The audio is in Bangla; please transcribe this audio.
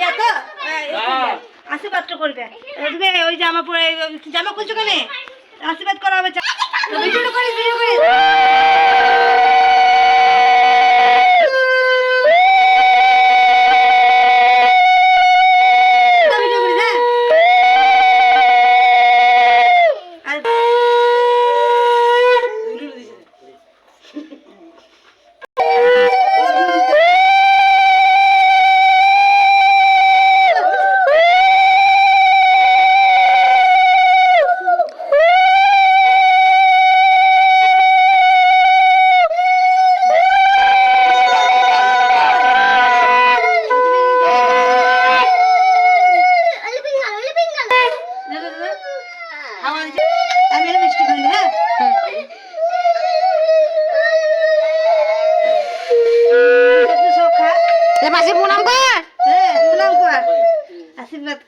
ইয়া তো? আশীর্বাদ তো করবে। তুমি ওই জামা পরে জামা খুলছো কেন? আশীর্বাদ করা হবে ভিডিও করিস ভিডিও করিস আমার আমি মিষ্টি খাই হ্যাঁ। মাসি প্রণাম কর। হ্যাঁ প্রণাম কর। আশীর্বাদ